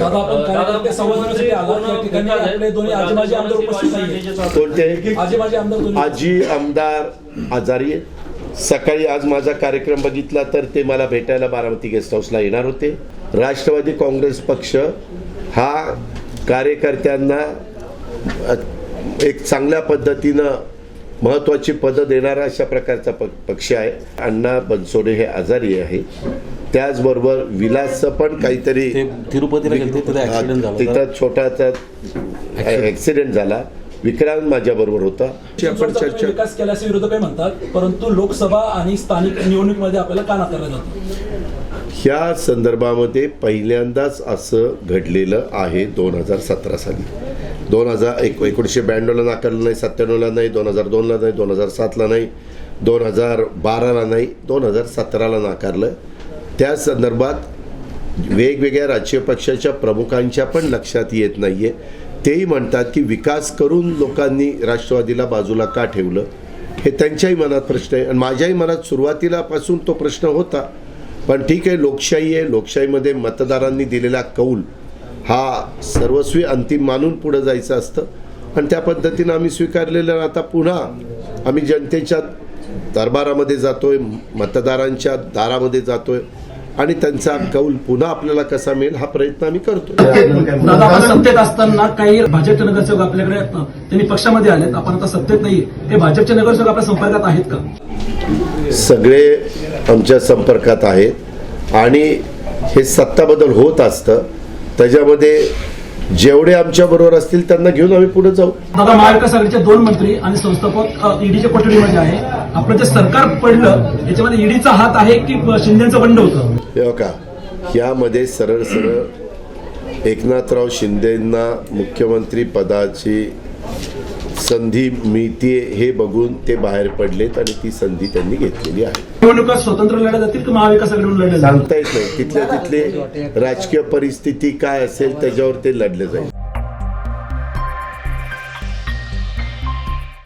दादा आपण कार्यकर्ते या ठिकाणी आपले दोन्ही आजी माजी आमदार उपस्थित नाहीये. कोणते आजी माजी आमदार दोन्ही आजी आमदार आजारी आहेत. सकाळी आज माझा कार्यक्रम बघितला तर ते मला भेटायला बारामती गेस्ट हाऊसला येणार होते. राष्ट्रवादी काँग्रेस पक्ष हा कार्यकर्त्यांना अ, एक चांगल्या पद्धतीनं महत्वाची पदं देणारा अशा प्रकारचा प- पक्ष आहे. अण्णा बनसोडे हे आजारी आहे. त्याचबरोबर विलासचं पण काहीतरी तिरुपतीला गेले तिथे छोटासा ऍक्सिडेंट झाला. विक्रांत माझ्या बरोबर होता. आपण चिंचवडचा तुम्ही चर्चा. विकास केल्याचे विरोधकही म्हणतात परंतु लोकसभा आणि स्थानिक निवडणुकीमध्ये आपल्याला का नाकारलं जातं? ह्या संदर्भामध्ये पहिल्यांदाच असं घडलेलं आहे दोन हजार सतरा साली. दोन हजार एक एकोणीसशे ब्याण्णवला नाकारलं नाही सत्त्याण्णवला नाही दोन हजार दोनला नाही दोन हजार सातला नाही दोन हजार बाराला नाही दोन हजार सतराला नाकारलं. त्या संदर्भात वेगवेगळ्या राजकीय पक्षाच्या प्रमुखांच्या पण लक्षात येत नाही आहे तेही म्हणतात की विकास करून लोकांनी राष्ट्रवादीला बाजूला का ठेवलं? हे त्यांच्याही मनात प्रश्न आहे. आणि माझ्याही मनात सुरुवातीलापासून तो प्रश्न होता. पण ठीक आहे लोकशाही आहे. लोकशाहीमध्ये मतदारांनी दिलेला कौल हा सर्वस्वी अंतिम मानून पुढं जायचं असतं. आणि त्या पद्धतीनं आम्ही स्वीकारलेलं आता पुन्हा आम्ही जनतेच्या दरबारामध्ये जातोय मतदारांच्या दारामध्ये जातोय. आणि त्यांचा कौल पुन्हा आपल्याला कसा मिळेल हा प्रयत्न आम्ही करतो सत्तेत असताना काही भाजपचे नगरसेवक आपल्याकडे अ, त्यांनी पक्षामध्ये आलेत. आपण आता सत्तेत नाही ते भाजपचे नगरसेवक आपल्या संपर्कात आहेत का? सगळे आमच्या संपर्कात आहेत. आणि हे सत्ता बदल होत असतं. त्याच्यामध्ये जेवढे आमच्या बरोबर असतील त्यांना घेऊन आम्ही पुढे जाऊ. दादा महाविकास आघाडीचे दोन मंत्री आणि संस्थापक ईडीच्या कोठडीमध्ये आहे. आपलं जे सरकार पडलं याच्यामध्ये ईडीचा हात आहे की शिंदेचं बंड होतं? का ह्यामध्ये सरळ सरळ एकनाथराव शिंदेंना मुख्यमंत्री पदाची संधी मिळते हे बघून ते बाहेर पडलेत आणि ती संधी त्यांनी घेतलेली आहे. निवडणुका स्वतंत्र लढल्या जातील की महाविकास आघाडीकडून लढल्या सांगता येत नाही. तिथल्या तिथले राजकीय परिस्थिती काय असेल त्याच्यावर ते लढले जाईल.